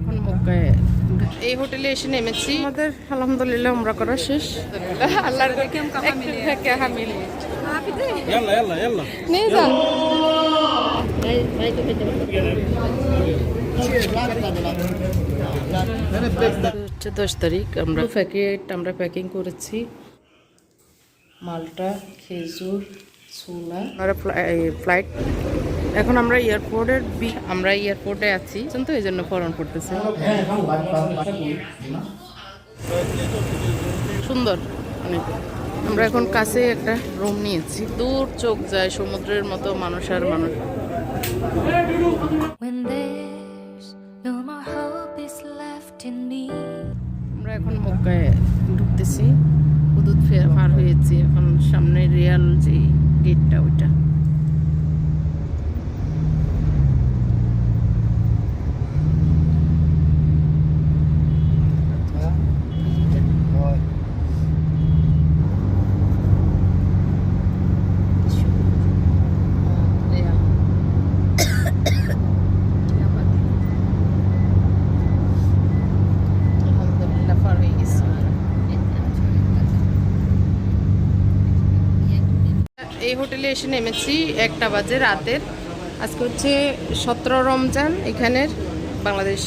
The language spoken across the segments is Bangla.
এখন মক্কায় এই হোটেলে এসে নেমেছি। আমাদের আলহামদুলিল্লাহ আমরা করা শেষ। আল্লাহর হচ্ছে দশ তারিখ আমরা প্যাকেট আমরা প্যাকিং করেছি। মালটা খেজুর সোনা ফ্লাইট এখন আমরা এয়ারপোর্টের আমরা এয়ারপোর্টে আছি। তো এই জন্য ফরন করতেছি। সুন্দর। অনেক। আমরা এখন কাছে একটা রুম নিয়েছি। দূর চোখ যায় সমুদ্রের মতো মানুষ আর মানুষ. আমরা এখন মক্কায় ঢুকতেছি। হুদুদ ফের- পার হয়েছি। এখন সামনে রিয়াল যে গেটটা ওইটা আলহামদুলিল্লাহ পার হয়ে গেছি এই হোটেলে এসে নেমেছি একটা বাজে রাতের। আজকে হচ্ছে সতেরো রমজান, এখানের বাংলাদেশ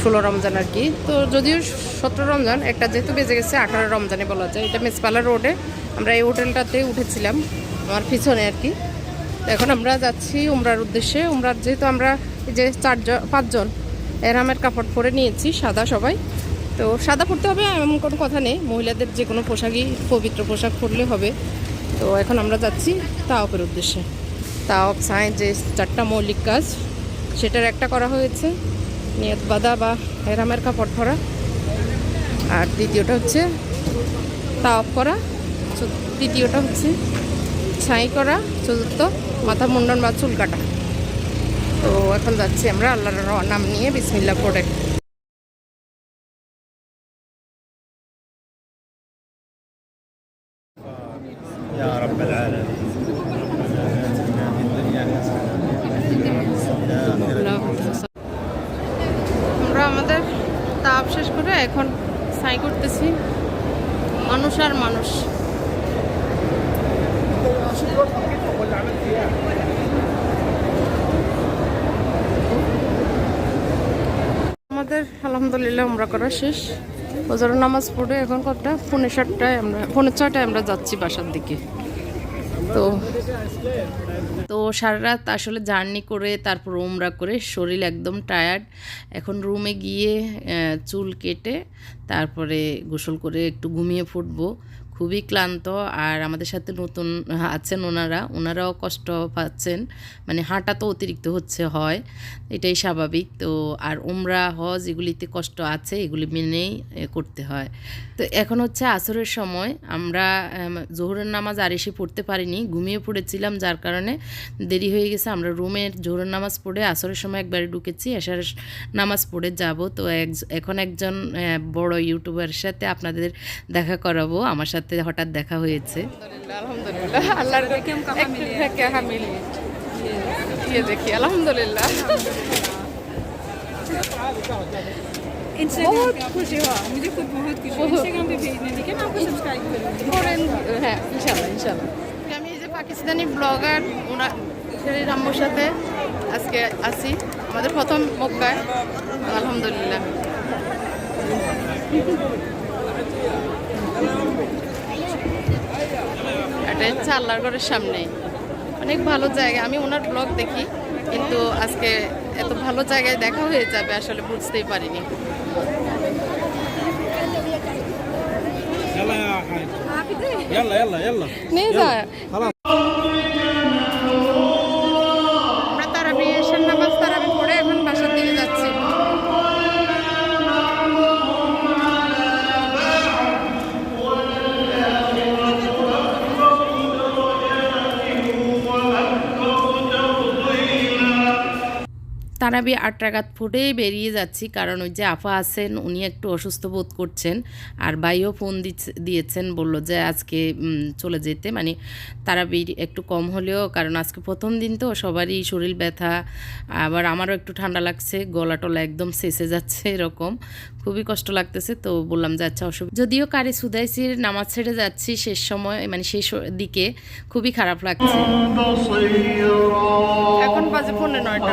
ষোলো রমজান আর কি। তো যদিও সতেরো রমজান, একটা যেহেতু বেজে গেছে, আঠারো রমজানে বলা যায়। এটা মেসপালা রোডে আমরা এই হোটেলটাতে উঠেছিলাম, আমার পিছনে আর কি। এখন আমরা যাচ্ছি উমরার উদ্দেশ্যে। উমরার যেহেতু আমরা এই যে চারজন, পাঁচজন এরামের কাপড় পরে নিয়েছি, সাদা সবাই। তো সাদা পরতে হবে, এমন কোনো কথা নেই। মহিলাদের যে কোনো পোশাকই পবিত্র পোশাক পরলে হবে। তো এখন আমরা যাচ্ছি তাওপের উদ্দেশ্যে। তাওপ সায়েন্স যে চারটা মৌলিক কাজ, সেটার একটা করা হয়েছে, নিয়ত বাদা বা হেরামের কাপড় ধরা। আর দ্বিতীয়টা হচ্ছে তাওপ করা তৃতীয়টা হচ্ছে ছাই করা, চতুর্থ মাথা মুন্ডন বা চুল কাটা। তো এখন যাচ্ছি আমরা আল্লাহর নাম নিয়ে বিসমিল্লা পড়ে আমাদের, আলহামদুলিল্লাহ আমরা করা শেষ। ওজোর নামাজ পড়ে এখন কটা পৌনে সাতটায় আমরা পৌনে ছটায় আমরা যাচ্ছি বাসার দিকে। তো তো সারা রাত আসলে জার্নি করে, তারপর ওমরা করে, শরীর একদম টায়ার্ড। এখন রুমে গিয়ে চুল কেটে, তারপরে গোসল করে একটু ঘুমিয়ে ফুটবো খুবই ক্লান্ত আর আমাদের সাথে নতুন আছেন ওনারা। ওনারাও কষ্ট পাচ্ছেন। মানে হাঁটা তো অতিরিক্ত হচ্ছে হয়। এটাই স্বাভাবিক। তো আর উমরা হজ এগুলিতে কষ্ট আছে এগুলি মেনেই করতে হয়। তো এখন হচ্ছে আসরের সময়। আমরা আম, জোহরের নামাজ আর এসে পড়তে পারিনি ঘুমিয়ে পড়েছিলাম যার কারণে দেরি হয়ে গেছে। আমরা রুমের জোহরের নামাজ পড়ে আসরের সময় একবারে ঢুকেছি এসার নামাজ পড়ে যাব। তো এখন একজন বড় ইউটিউবারের সাথে আপনাদের দেখা করাবো। আমার সাথে সাথে হঠাৎ দেখা হয়েছে। আলহামদুলিল্লাহ আমি হ্যাঁ, যে পাকিস্তানি ব্লগার ওনার আম্মুর সাথে আজকে আসি আমাদের প্রথম মক্কায়। আলহামদুলিল্লাহ। এটা হচ্ছে ঘরের সামনে। অনেক ভালো জায়গা। আমি ওনার ব্লগ দেখি কিন্তু আজকে এত ভালো জায়গায় দেখা হয়ে যাবে আসলে বুঝতেই পারিনি। নিয়ে যা। তারাবি আট টাকাত ফুটেই বেরিয়ে যাচ্ছি। কারণ ওই যে আফা আছেন উনি একটু অসুস্থ বোধ করছেন। আর ভাইও ফোন দিচ্ছে- দিয়েছেন বলল যে আজকে চলে যেতে। মানে তারাবি একটু কম হলেও কারণ আজকে প্রথম দিন তো সবারই শরীর ব্যথা আবার আমারও একটু ঠান্ডা লাগছে গলা টলা একদম শেষে যাচ্ছে এরকম। খুবই কষ্ট লাগতেছে তো বললাম যে আচ্ছা অসুবিধা যদিও কারি সুদাইসির নামাজ ছেড়ে যাচ্ছি শেষ সময় মানে শেষ দিকে খুবই খারাপ লাগছে। এখন বাজে পনেরো নয়টা।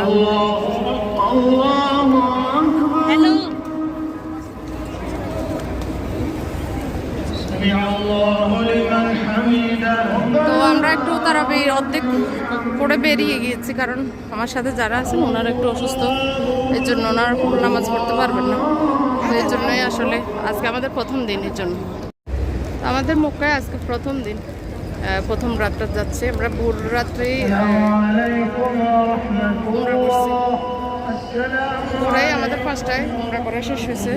তো আমরা একটু তারাবি অর্ধেক পড়ে বেরিয়ে গিয়েছি, কারণ আমার সাথে যারা আছেন ওনারা একটু অসুস্থ। এর জন্য ওনারা ফুল নামাজ পড়তে পারবেন না। এর জন্যই আসলে আজকে আমাদের প্রথম দিন এর জন্য আমাদের মক্কায় আজকে প্রথম দিন প্রথম রাতটা যাচ্ছে। আমরা ভোর রাত্রে আমাদের উমরা করা শেষ হয়েছে।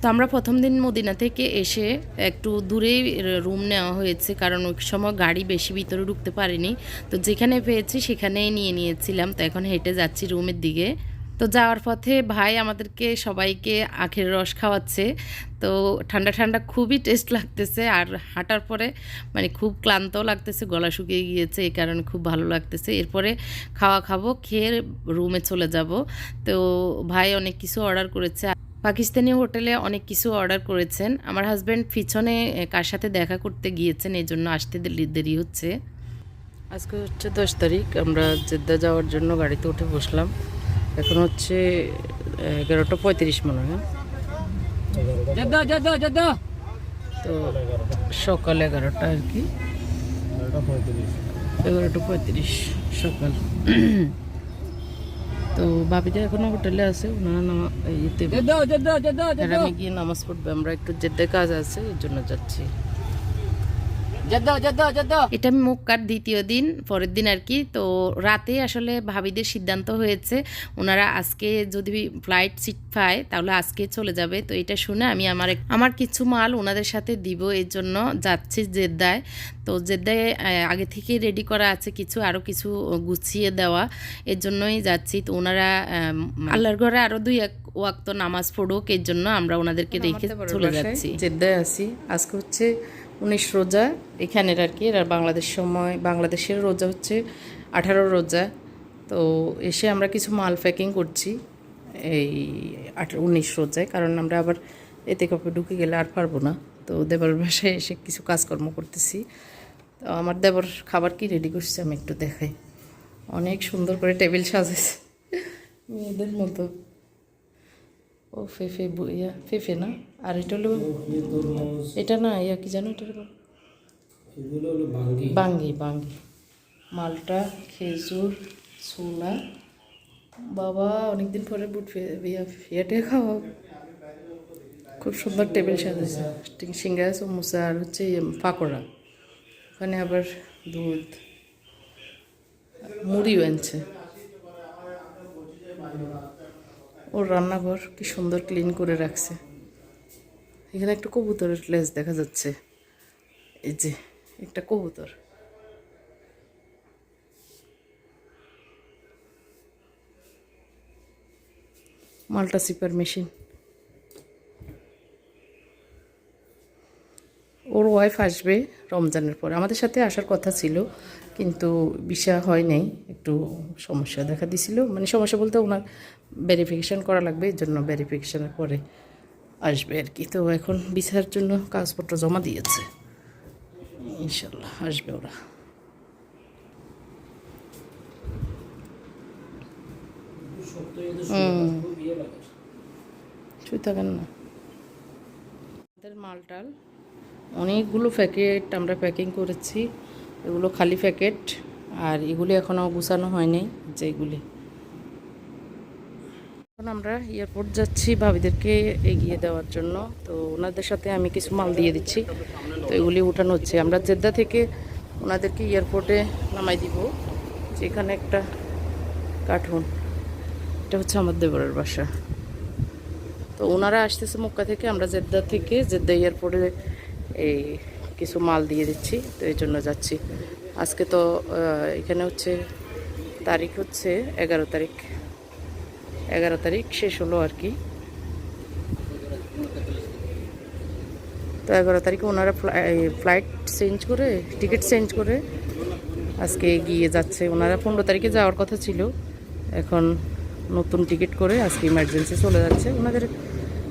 তো আমরা প্রথম দিন মদিনা থেকে এসে একটু দূরেই রুম নেওয়া হয়েছে, কারণ ওই সময় গাড়ি বেশি ভিতরে ঢুকতে পারিনি। তো যেখানে পেয়েছি সেখানেই নিয়ে নিয়েছিলাম। তো এখন হেঁটে যাচ্ছি রুমের দিকে। তো যাওয়ার পথে ভাই আমাদেরকে সবাইকে আখের রস খাওয়াচ্ছে। তো ঠান্ডা ঠান্ডা খুবই টেস্ট লাগতেছে আর হাঁটার পরে মানে খুব ক্লান্ত লাগতেছে, গলা শুকিয়ে গিয়েছে, এই কারণে খুব ভালো লাগতেছে। এরপরে খাওয়া খাব, খেয়ে রুমে চলে যাব। তো ভাই অনেক কিছু অর্ডার করেছে। পাকিস্তানি হোটেলে অনেক কিছু অর্ডার করেছেন। আমার হাজব্যান্ড পিছনে কার সাথে দেখা করতে গিয়েছেন, এই জন্য আসতে দেরি- হচ্ছে। আজকে হচ্ছে দশ তারিখ, আমরা জেদ্দা যাওয়ার জন্য গাড়িতে উঠে বসলাম। এখন হচ্ছে এগারোটা পঁয়ত্রিশ মনে হয়। তো সকাল এগারোটা আর কি। এগারোটা পঁয়ত্রিশ। সকাল। তো ভাবিটা এখনও হোটেলে আছে ওনারা ইয়েতে গিয়ে নামাজ পড়বে। আমরা একটু যেতে কাজ আছে এর জন্য যাচ্ছি। এটা আমি মক্কার দ্বিতীয় দিন পরের দিন আর কি। তো রাতে আসলে ভাবিদের সিদ্ধান্ত হয়েছে ওনারা আজকে যদি ফ্লাইট সিট পায় তাহলে আজকে চলে যাবে। তো এটা শুনে আমি আমার আমার কিছু মাল ওনাদের সাথে দিব এর জন্য যাচ্ছি জেদ্দায়। তো জেদ্দায় আগে থেকে রেডি করা আছে কিছু আরও কিছু গুছিয়ে দেওয়া এর জন্যই যাচ্ছি। তো ওনারা আল্লাহর ঘরে আরও দুই এক ওয়াক্ত নামাজ পড়ুক এর জন্য আমরা ওনাদেরকে রেখে চলে যাচ্ছি। জেদ্দায় আছি। আজকে হচ্ছে উনিশ রোজা, এখানের আর কি আর বাংলাদেশ সময়, বাংলাদেশের রোজা হচ্ছে আঠারো রোজা। তো এসে আমরা কিছু মাল প্যাকিং করছি এই উনিশ রোজায়, কারণ আমরা আবার এতে কপে ঢুকে গেলে আর পারব না। তো দেবর বাসায় এসে কিছু কাজকর্ম করতেছি। তো আমার দেবর খাবার কি রেডি করছে আমি একটু দেখাই। অনেক সুন্দর করে টেবিল সাজেছে মেয়েদের মতো। ও ফেফে ইয়া ফেফে না? আর এটা হলো এটা না, ইয়া কি জানো এটা বাঙ্গি বাঙ্গি। মালটা, খেজুর, ছোলা। বাবা, অনেকদিন পরে বুট ফিয়াটে খাওয়া। খুব সুন্দর টেবিল সাজাইছে। ঠিক সিঙ্গারা, সমোসা আর হচ্ছে ইয়ে পাকোড়া। ওখানে আবার দুধ, মুড়িও আনছে। ওর রান্নাঘর কি সুন্দর ক্লিন করে রাখছে। এখানে একটা কবুতরের লেজ দেখা যাচ্ছে। এই যে, একটা কবুতর। মাল্টা সিপার মেশিন ওর ওয়াইফ আসবে। রমজানের পর। আমাদের সাথে আসার কথা ছিল, কিন্তু ভিসা হয় নাই, একটু সমস্যা দেখা দিছিল। মানে সমস্যা বলতে ওনার ভেরিফিকেশন করা লাগবে এই জন্য ভেরিফিকেশনের পরে আসবে আর কি। তো এখন ভিসার জন্য কাগজপত্র জমা দিয়েছে। ইনশাল্লাহ আসবে ওরা। শুয়ে থাকেন না? মালটাল অনেকগুলো প্যাকেট আমরা প্যাকিং করেছি। এগুলো খালি প্যাকেট, আর এগুলি এখনও গুছানো হয়নি যেগুলি এখন আমরা এয়ারপোর্ট যাচ্ছি ভাবিদেরকে এগিয়ে দেওয়ার জন্য। তো ওনাদের সাথে আমি কিছু মাল দিয়ে দিচ্ছি। তো এগুলি উঠানো হচ্ছে। আমরা জেদ্দা থেকে ওনাদেরকে এয়ারপোর্টে নামাই দিব, যেখানে একটা কার্টুন। এটা হচ্ছে আমার দেবরের বাসা। তো ওনারা আসতেছে মক্কা থেকে, আমরা জেদ্দা থেকে। জেদ্দা এয়ারপোর্টে এই কিছু মাল দিয়ে দিচ্ছি, তো এই জন্য যাচ্ছি। আজকে তো এখানে হচ্ছে তারিখ হচ্ছে এগারো তারিখ। এগারো তারিখ, শেষ হলো আর কি। তো এগারো তারিখে ওনারা ফ্লাইট চেঞ্জ করে টিকিট চেঞ্জ করে আজকে গিয়ে যাচ্ছে। ওনারা পনেরো তারিখে যাওয়ার কথা ছিল। এখন নতুন টিকিট করে আজকে ইমার্জেন্সি চলে যাচ্ছে। ওনাদের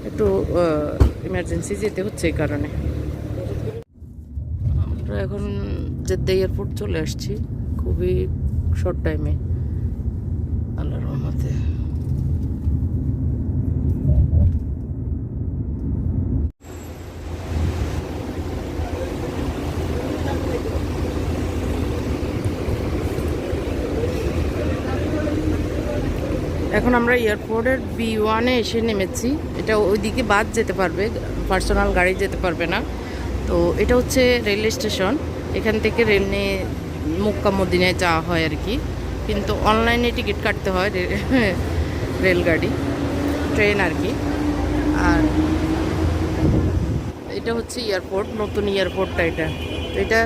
একটু ইমার্জেন্সি যেতে হচ্ছে এই কারণে। এখন জেদ্দা এয়ারপোর্ট চলে আসছি। খুবই শর্ট টাইমে আল্লাহর রহমতে। এখন আমরা এয়ারপোর্টের বি ওয়ানে এসে নেমেছি। এটা ওইদিকে বাদ যেতে পারবে। পার্সোনাল গাড়ি যেতে পারবে না। তো এটা হচ্ছে রেল স্টেশন। এখান থেকে রেল নিয়ে মক্কা মদিনায় যাওয়া হয় আর কি। কিন্তু অনলাইনে টিকিট কাটতে হয় রেলগাড়ি, ট্রেন আর কি। আর এটা হচ্ছে এয়ারপোর্ট, নতুন এয়ারপোর্টটা এটা। এটা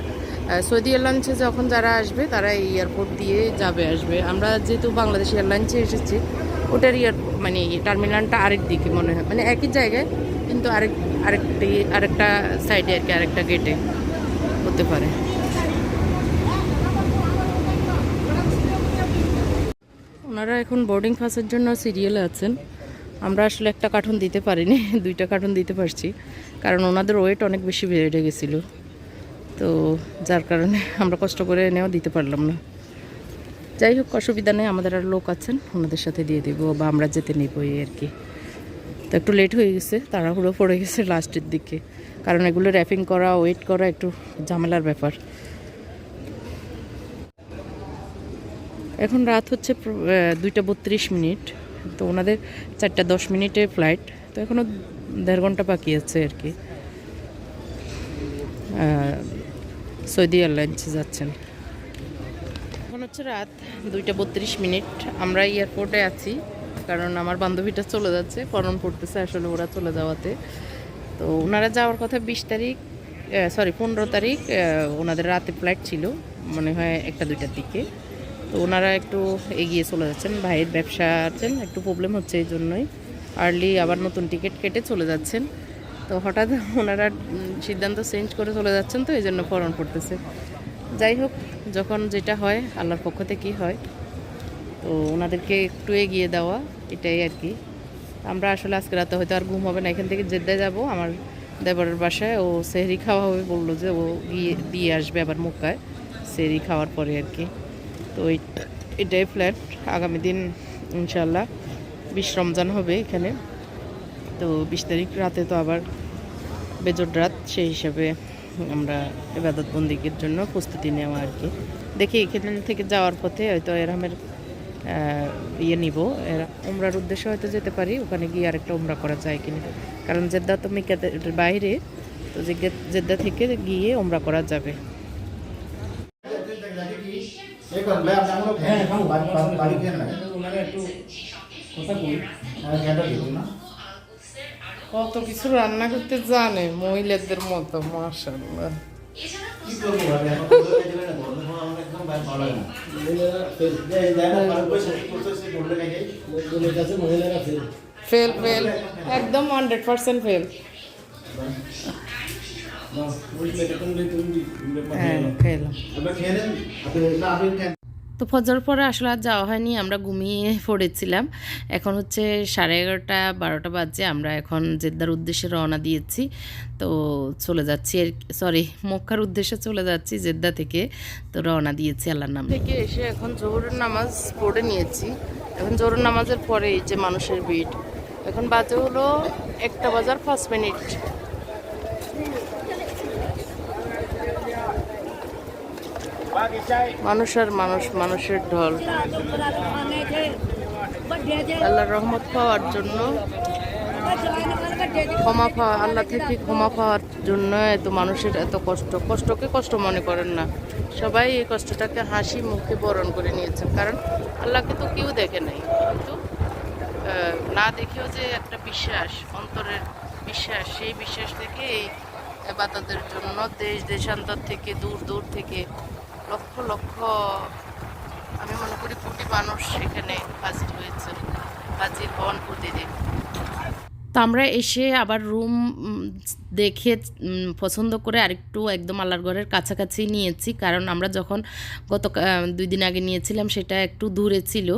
সৌদি এয়ারলাইন্সে যখন যারা আসবে, তারা এই এয়ারপোর্ট দিয়ে যাবে, আসবে। আমরা যেহেতু বাংলাদেশ এয়ারলাইন্সে এসেছি, ওটার এয়ার মানে টার্মিনালটা আরেক দিকে মনে হয়। মানে একই জায়গায়, কিন্তু আরেক আরেকটি, আরেকটা সাইডে আর কি আরেকটা গেটে হতে পারে। ওনারা এখন বোর্ডিং পাসের জন্য সিরিয়ালে আছেন। আমরা আসলে একটা কার্টুন দিতে পারিনি, দুইটা কার্টুন দিতে পারছি। কারণ ওনাদের ওয়েট অনেক বেশি বেড়ে গেছিল। তো যার কারণে আমরা কষ্ট করে এনেও দিতে পারলাম না। যাই হোক, অসুবিধা নেই, আমাদের আর লোক আছেন, ওনাদের সাথে দিয়ে দেবো বা আমরা যেতে নেব এই আর কি। তো একটু লেট হয়ে গেছে, তাড়াহুড়ো পড়ে গেছে লাস্টের দিকে। কারণ এগুলো র্যাপিং করা ওয়েট করা একটু ঝামেলার ব্যাপার। এখন রাত হচ্ছে দুইটা বত্রিশ মিনিট। তো ওনাদের চারটা দশ মিনিটে ফ্লাইট তো এখনও দেড় ঘণ্টা বাকি আছে আর কি। সৌদি এয়ারলাইন্সে যাচ্ছেন। এখন হচ্ছে রাত দুইটা বত্রিশ মিনিট। আমরা এয়ারপোর্টে আছি। কারণ আমার বান্ধবীটা চলে যাচ্ছে ফরন পড়তেছে আসলে ওরা চলে যাওয়াতে। তো ওনারা যাওয়ার কথা বিশ তারিখ সরি পনেরো তারিখ ওনাদের রাতে ফ্লাইট ছিল, মনে হয় একটা দুইটার দিকে। তো ওনারা একটু এগিয়ে চলে যাচ্ছেন, ভাইয়ের ব্যবসা আছেন একটু প্রবলেম হচ্ছে এই জন্যই। আর্লি আবার নতুন টিকিট কেটে চলে যাচ্ছেন। তো হঠাৎ ওনারা সিদ্ধান্ত চেঞ্জ করে চলে যাচ্ছেন তো, এই জন্য ফরন পড়তেছে। যাই হোক, যখন যেটা হয়, আল্লাহর পক্ষ থেকেই হয়। তো ওনাদেরকে একটু এগিয়ে দেওয়া, এটাই আর কি। আমরা আসলে আজকে রাতে হয়তো আর ঘুম হবে না, এখান থেকে জেদ্দায় যাব। আমার দেবরের বাসায় ও সেহরি খাওয়া হবে বলল যে ও গিয়ে, দিয়ে আসবে আবার মুক্কায় সেহরি খাওয়ার পরে আর কি। তো এটাই ফ্ল্যাট আগামী দিন ইনশাল্লাহ বিশ রমজান হবে এখানে। তো বিশ তারিখ রাতে তো আবার বেজর রাত, সেই হিসাবে আমরা এবাদত বন্দিকের জন্য প্রস্তুতি নেওয়া আর কি। দেখি এখান থেকে যাওয়ার পথে হয়তো এরহামের ইয়ে নিব। এরা উমরার উদ্দেশ্যে হয়তো যেতে পারি ওখানে গিয়ে আরেকটা উমরা করা যায় কিনা। কারণ জেদ্দা তো মিকাতের বাইরে তো জেদ্দা থেকে গিয়ে উমরা করা যাবে। হ্যাঁ, দিবি না। কত কিছু রান্না করতে জানে মহিলাদের মতো মাশাল্লাহ কি করব ভাবে এখন বলতে গেলে না বলতে আমার একদম ভালো লাগে না যে জায়গা ভালো পয়সা কি করতেছে বললে নাকি মহিলার কাছে মহিলার আছে ফেল ফেল একদম হান্ড্রেড পার্সেন্ট ফেল ওই প্লেটে তুমি তুমি হ্যাঁ খেলাম আপনি খেয়ে নেন আপনি না আপনি খেয়ে তো ফজর পরে আসলে আর যাওয়া হয়নি, আমরা ঘুমিয়ে পড়েছিলাম। এখন হচ্ছে সাড়ে এগারোটা, বারোটা বাজে, আমরা এখন জেদ্দার উদ্দেশ্যে রওনা দিয়েছি। তো চলে যাচ্ছি আর সরি মক্কার উদ্দেশ্যে চলে যাচ্ছি জেদ্দা থেকে। তো রওনা দিয়েছি আল্লাহর নাম। থেকে এসে এখন জোহরের নামাজ পড়ে নিয়েছি। এখন জোহরের নামাজের পরে যে মানুষের ভিড়। এখন বাজে হলো একটা বাজার পাঁচ মিনিট। মানুষ আর মানুষ, মানুষের ঢল। আল্লাহর রহমত পাওয়ার জন্য, ক্ষমা পাওয়া, আল্লাহ থেকে ক্ষমা পাওয়ার জন্য এত মানুষের এত কষ্ট। কষ্টকে কষ্ট মনে করেন না। সবাই এই কষ্টটাকে হাসি মুখে বরণ করে নিয়েছেন। কারণ আল্লাহকে তো কেউ দেখে নাই। কিন্তু না দেখেও যে একটা বিশ্বাস, অন্তরের বিশ্বাস, সেই বিশ্বাস থেকে এই এবাদতের জন্য দেশ, দেশান্তর থেকে দূর দূর থেকে লক্ষ লক্ষ, আমি মনে করি কোটি মানুষ সেখানে হাজির হয়েছে, হাজির হন প্রতিদিন। তো আমরা এসে আবার রুম দেখে পছন্দ করে আরেকটু একদম আল্লাহর ঘরের কাছাকাছি নিয়েছি। কারণ আমরা যখন গত দুই দিন আগে নিয়েছিলাম, সেটা একটু দূরে ছিল।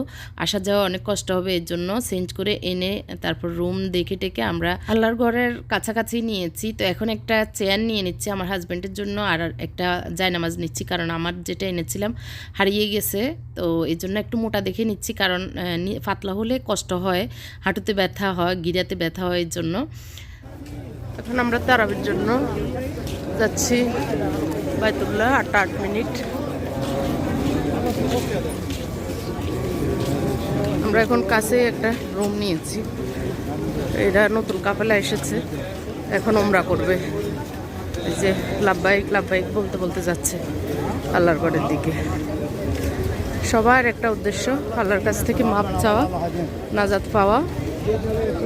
আসা যাওয়া অনেক কষ্ট হবে, এর জন্য চেঞ্জ করে এনে তারপর রুম দেখে টেকে আমরা আল্লাহর ঘরের কাছাকাছি নিয়েছি। তো এখন একটা চেয়ার নিয়ে নিচ্ছি আমার হাজব্যান্ডের জন্য, আর একটা জায়নামাজ নিচ্ছি। কারণ আমার যেটা এনেছিলাম হারিয়ে গেছে, তো এই জন্য একটু মোটা দেখে নিচ্ছি। কারণ পাতলা হলে কষ্ট হয়, হাঁটুতে ব্যথা হয়, গিরাতে ব্যথা হয় এর জন্য। এখন আমরা তারাবির জন্য যাচ্ছি বাইতুল্লাহ, আটটা আট মিনিট। আমরা এখন কাছে একটা রুম নিয়েছি। এরা নতুন কাপেলা এসেছে। এখন ওমরা করবে। এই যে লাভবাহিক লাভবাহিক বলতে বলতে যাচ্ছে আল্লাহর গড়ের দিকে। সবার একটা উদ্দেশ্য, আল্লাহর কাছ থেকে মাপ চাওয়া, নাজাত পাওয়া,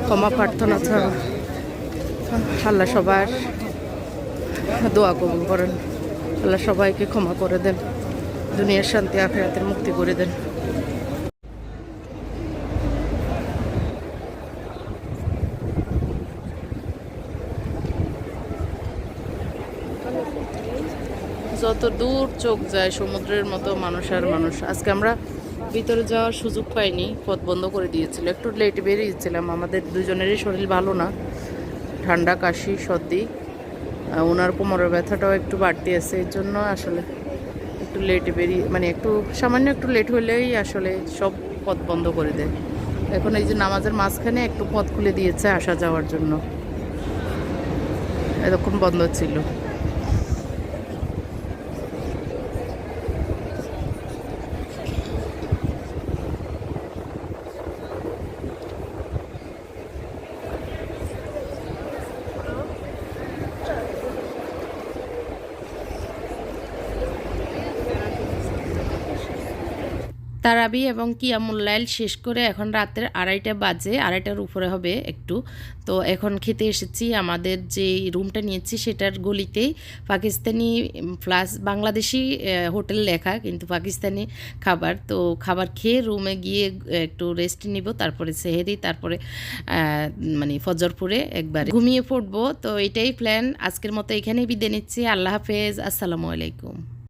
ক্ষমা প্রার্থনা ছাড়া আল্লাহ সবার দোয়া কবুল করেন। আল্লাহ সবাইকে ক্ষমা করে দেন। দুনিয়ার শান্তি, আখেরাতের মুক্তি করে দেন। যত দূর চোখ যায়, সমুদ্রের মতো মানুষ আর মানুষ। আজকে আমরা ভিতরে যাওয়ার সুযোগ পাইনি, পথ বন্ধ করে দিয়েছিল। একটু লেট বেরিয়েছিলাম। আমাদের দুজনেরই শরীর ভালো না। ঠান্ডা, কাশি, সর্দি ওনার কোমরের ব্যথাটাও একটু বাড়তি আছে, এর জন্য আসলে একটু লেট বেরিয়ে মানে একটু সামান্য একটু লেট হলেই আসলে সব পথ বন্ধ করে দেয়। এখন এই যে নামাজের মাঝখানে একটু পথ খুলে দিয়েছে আসা যাওয়ার জন্য। এরকম বন্ধ ছিল। তারাবি এবং কিয়ামুল্লাইল শেষ করে এখন রাতের আড়াইটা বাজে, আড়াইটার উপরে হবে একটু। তো এখন খেতে এসেছি, আমাদের যে রুমটা নিয়েছি সেটার গলিতেই। পাকিস্তানি প্লাস বাংলাদেশি হোটেল লেখা, কিন্তু পাকিস্তানি খাবার। তো খাবার খেয়ে রুমে গিয়ে একটু রেস্ট নিব, তারপরে সেহেরি, তারপরে মানে ফজরপুরে একবার ঘুমিয়ে পড়ব। তো এটাই প্ল্যান আজকের মতো এখানেই বিদায় নিচ্ছি। আল্লাহ হাফেজ। আসসালামু আলাইকুম।